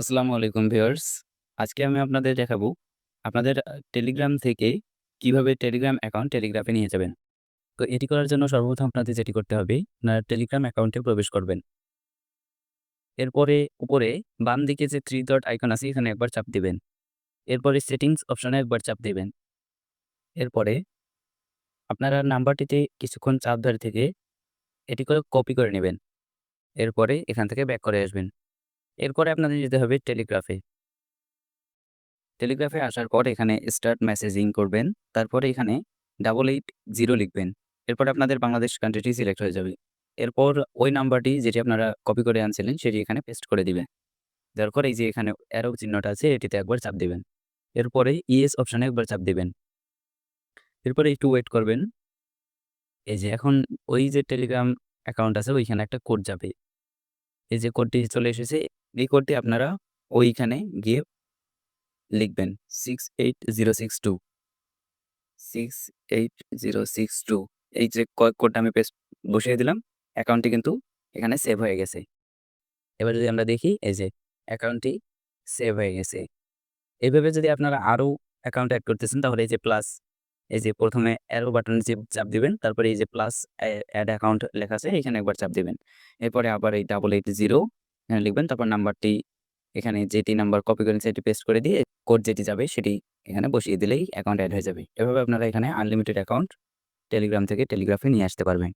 আসসালামু আলাইকুম ভিউয়ার্স। আজকে আমি আপনাদের দেখাবো আপনাদের টেলিগ্রাম থেকে কীভাবে টেলিগ্রাম অ্যাকাউন্ট টেলিগ্রাফে নিয়ে যাবেন। তো এটি করার জন্য সর্বপ্রথম আপনাদের যেটি করতে হবে, আপনার টেলিগ্রাম অ্যাকাউন্টে প্রবেশ করবেন। এরপরে উপরে বাম দিকে যে থ্রি ডট আইকন আছে এখানে একবার চাপ দিবেন। এরপরে সেটিংস অপশানে একবার চাপ দিবেন। এরপরে আপনারা নাম্বারটিতে কিছুক্ষণ চাপ ধরে থেকে এটি করে কপি করে নেবেন। এরপরে এখান থেকে ব্যাক করে আসবেন। এরপরে আপনাদের যেতে হবে টেলিগ্রাফে। টেলিগ্রাফে আসার পর এখানে স্টার্ট মেসেজিং করবেন। তারপরে এখানে 880 লিখবেন। এরপরে আপনাদের বাংলাদেশ কান্ট্রিটি সিলেক্ট হয়ে যাবে। এরপর ওই নাম্বারটি যেটি আপনারা কপি করে আনছিলেন, সেটি এখানে পেস্ট করে দিবেন। দেওয়ার পর এই যে এখানে অ্যারো চিহ্নটা আছে, এটিতে একবার চাপ দিবেন। এরপরে ইএস অপশানে একবার চাপ দিবেন। এরপরে একটু ওয়েট করবেন। এই যে এখন ওই যে টেলিগ্রাম অ্যাকাউন্ট আছে, ওইখানে একটা কোড যাবে। এই যে কোডটি চলে এসেছে এই কোডটি আপনারা ওইখানে গিয়ে লিখবেন 68062 68062 এই যে কোডটা আমি পেস্ট বসিয়ে দিলাম। অ্যাকাউন্টটি কিন্তু এখানে সেভ হয়ে গেছে। এবার যদি আমরা দেখি, এই যে অ্যাকাউন্টটি সেভ হয়ে গেছে। এভাবে যদি আপনারা আরও অ্যাকাউন্ট অ্যাড করতেছেন, তাহলে এই যে প্লাস এই যে প্রথমে অ্যারো বাটনে যে চাপ দিবেন। তারপরে এই যে প্লাস অ্যাড অ্যাকাউন্ট লেখা আছে, এখানে একবার চাপ দিবেন। এরপরে আবার এই 880 এখানে লিখবেন। তারপর নাম্বারটি এখানে যেটি নাম্বার কপি করেন, সেটি পেস্ট করে দিয়ে কোড যেটি যাবে সেটি এখানে বসিয়ে দিলেই অ্যাকাউন্ট অ্যাড হয়ে যাবে। এভাবে আপনারা এখানে আনলিমিটেড অ্যাকাউন্ট টেলিগ্রাম থেকে টেলিগ্রাফে নিয়ে আসতে পারবেন।